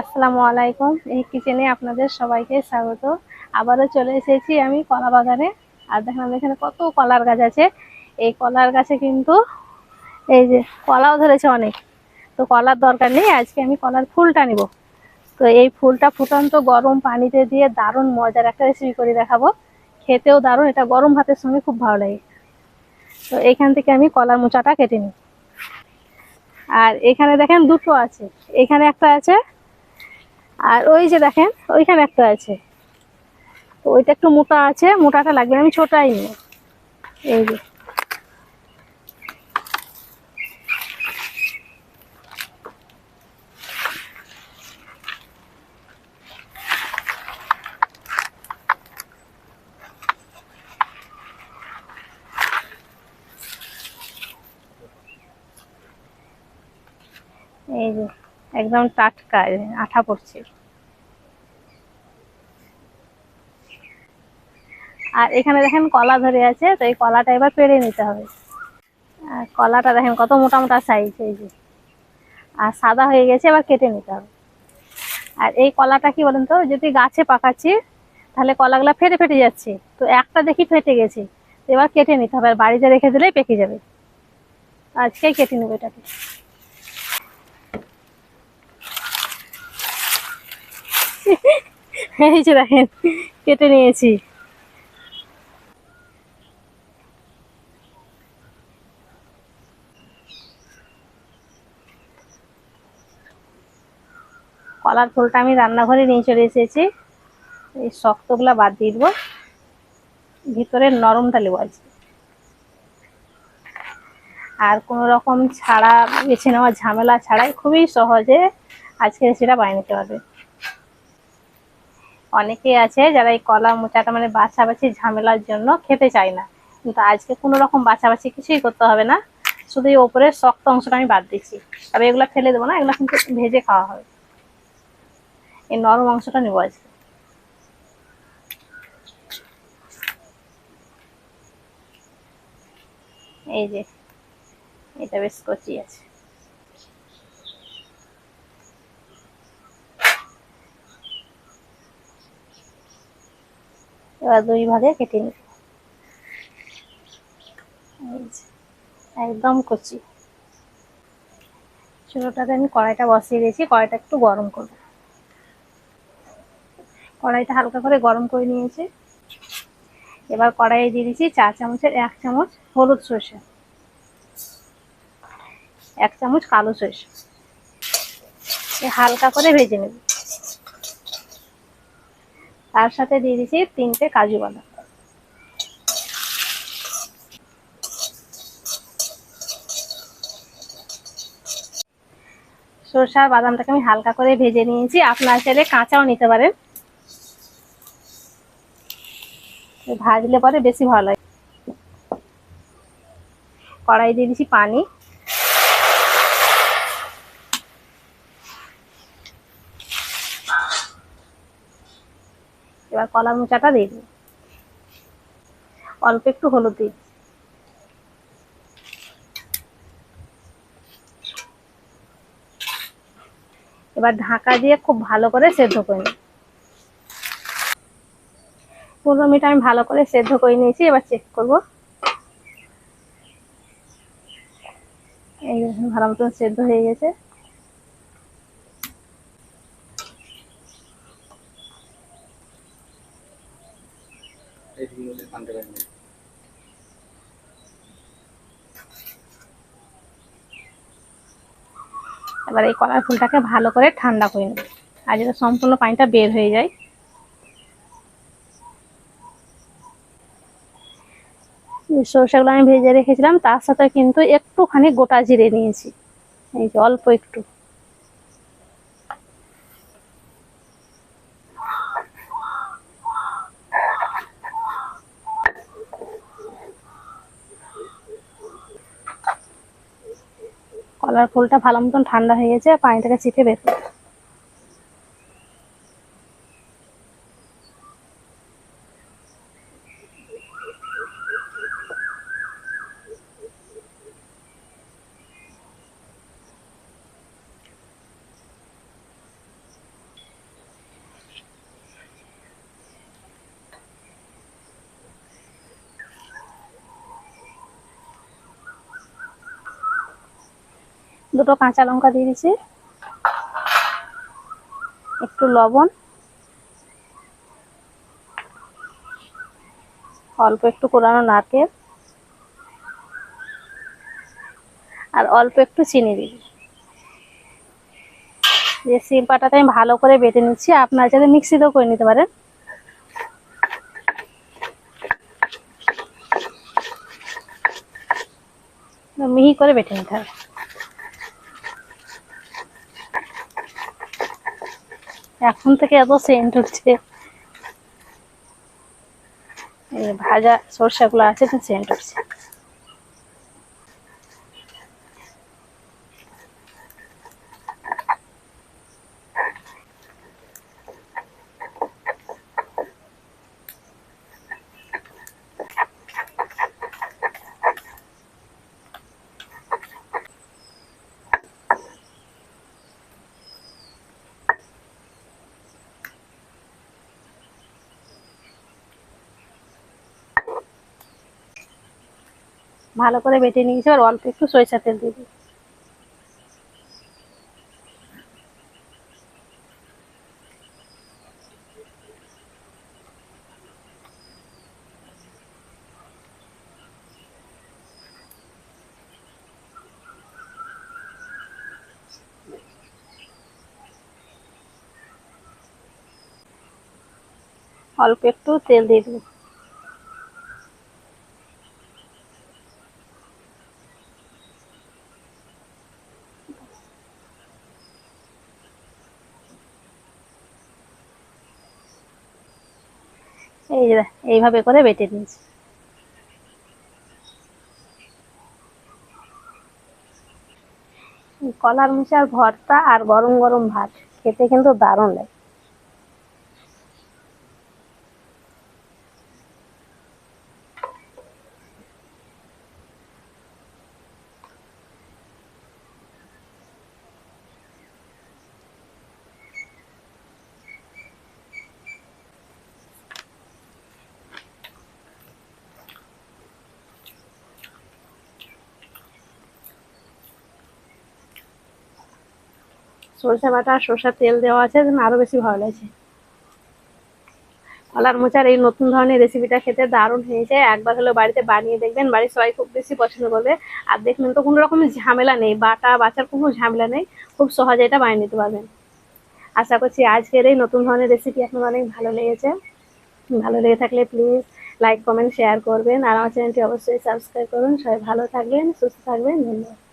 আসসালামু আলাইকুম। এই কিচেনে আপনাদের সবাইকে স্বাগত। আবারও চলে এসেছি আমি কলা বাগানে। আর দেখেন আমাদের এখানে কত কলার গাছ আছে। এই কলার গাছে কিন্তু এই যে কলাও ধরেছে অনেক। তো কলার দরকার নেই, আজকে আমি কলার ফুলটা নিব। তো এই ফুলটা ফুটন্ত গরম পানিতে দিয়ে দারুণ মজার একটা রেসিপি করে দেখাবো। খেতেও দারুণ, এটা গরম ভাতের সঙ্গে খুব ভালো লাগে। তো এখান থেকে আমি কলার মোচাটা কেটে নিই। আর এখানে দেখেন দুটো আছে। এখানে একটা আছে আর ওই যে দেখেন, ওইখানে একটা আছে। ওইটা একটু মোটা আছে, মোটাটা লাগবে আমি ছোটাই নিই এই যে এই যে একদম টাটকা আঠা পড়ছে। আর এখানে দেখেন কলা ধরে আছে, তো এই কলাটা এবার পেড়ে নিতে হবে। আর কলাটা দেখেন কত মোটা মোটা সাইজ এই যে। আর সাদা হয়ে গেছে, এবার কেটে নিতে হবে। আর এই কলাটা কি বলেন তো, যদি গাছে পাকাচ্ছি, তাহলে কলাগুলো ফেটে ফেটে যাচ্ছে। তো একটা দেখি ফেটে গেছে এবার কেটে নিতে হবে। আর বাড়িতে রেখে দিলেই পেকে যাবে। আজকেই কেটে নেব এটাকে। এই যে দেখেন, কেটে নিয়েছি। কলার ফুলটা আমি রান্নাঘরে নিয়ে চলে এসেছি। এই শক্তগুলা বাদ দিয়ে দেবো। ভিতরে নরমটা নেব আজকে আর কোনো রকম ছাড়া, বেছে নেওয়া ঝামেলা ছাড়াই খুবই সহজে আজকে সেটা বানিয়ে নিতে পারবে। অনেকেই আছে যারা এই কলা মোচাটা মানে বাছাবাছি ঝামেলার জন্য খেতে চায় না। কিন্তু আজকে কোনো রকম বাছাবাছি কিছুই করতে হবে না। শুধু এই ওপরের শক্ত অংশটা আমি বাদ দিচ্ছি। তবে এগুলো ফেলে দেবো না, এগুলো কিন্তু ভেজে খাওয়া হবে। এই নরম অংশটা নেব আজকে। এই যে, এটা বেশ কচি আছে। এবার দুই ভাগে কেটে নিব। একদম কচি। চুলোটাতে আমি কড়াইটা বসিয়ে দিয়েছি, কড়াইটা একটু গরম করব। কড়াইটা হালকা করে গরম করে নিয়েছি। এবার কড়াইয়ে দিয়ে দিয়েছি চা চামচের এক চামচ হলুদ সর্ষে। এক চামচ কালো সর্ষে। হালকা করে ভেজে নেব। তার সাথে দিয়ে দিচ্ছি তিনটে কাজু বাদাম। সরষে আর বাদামটাকে আমি হালকা করে ভেজে নিয়েছি। আপনার চাইলে কাঁচাও নিতে পারেন। ভাজলে পরে বেশি ভালো লাগে। কড়াই দিয়ে দিচ্ছি পানি। এবার কলার মোচাটা দিয়ে দিই। অল্প একটু হলুদ দিই। এবার ঢাকা দিয়ে খুব ভালো করে সেদ্ধ করে নিই। পনেরো মিনিট আমি ভালো করে সেদ্ধ করে নিয়েছি, এবার চেক করব। এই ভালো মতন সেদ্ধ হয়ে গেছে। এবার এই কলার ফুলটাকে ভালো করে ঠান্ডা করে নেব। আর যেটা সম্পূর্ণ পানিটা বের হয়ে যায়। সরষেগুলো আমি ভেজে রেখেছিলাম, তার সাথে কিন্তু একটুখানি গোটা জিরে নিয়েছি। এই যে অল্প একটু। কলার ফুলটা ভালো মতন ঠান্ডা হয়ে গেছে পানিটাকে চিপে বের দুটো কাঁচা লঙ্কা দিয়ে দিচ্ছি। একটু লবণ। অল্প একটু কোরানো নারকেল। আর অল্প একটু চিনি দিবি যে শিল্পাটাতে আমি ভালো করে বেটে নিচ্ছি। আপনারা যাতে মিক্সিতেও করে নিতে পারেন। মিহি করে বেটে নিতে হবে। এখন থেকে এত সেন্ট উঠছে। ভাজা সরষেগুলো আছে তো সেন্ট উঠছে। ভালো করে বেটে নিয়েছি আর অল্প একটু সরিষা তেল দিয়ে অল্প একটু তেল দিয়ে দেবো এই এইভাবে করে বেটে নিয়েছি। কলার মুচার ভর্তা আর গরম গরম ভাত, খেতে কিন্তু দারুণ লাগে। সরষে বাটা আর সরষের তেল দেওয়া আছে, যেন আরও বেশি ভালো লাগছে। কলার মোচার এই নতুন ধরনের রেসিপিটা খেতে দারুণ হয়েছে। একবার হলো বাড়িতে বানিয়ে দেখবেন, বাড়ির সবাই খুব বেশি পছন্দ করবে। আর দেখবেন তো কোনো রকমের ঝামেলা নেই, বাটা বাচার কোনো ঝামেলা নেই। খুব সহজে এটা বানিয়ে নিতে পারবেন। আশা করছি আজকের এই নতুন ধরনের রেসিপি এখন অনেক ভালো লেগেছে। ভালো লেগে থাকলে প্লিজ লাইক কমেন্ট শেয়ার করবেন। আর আমার চ্যানেলটি অবশ্যই সাবস্ক্রাইব করুন। সবাই ভালো থাকবেন, সুস্থ থাকবেন। ধন্যবাদ।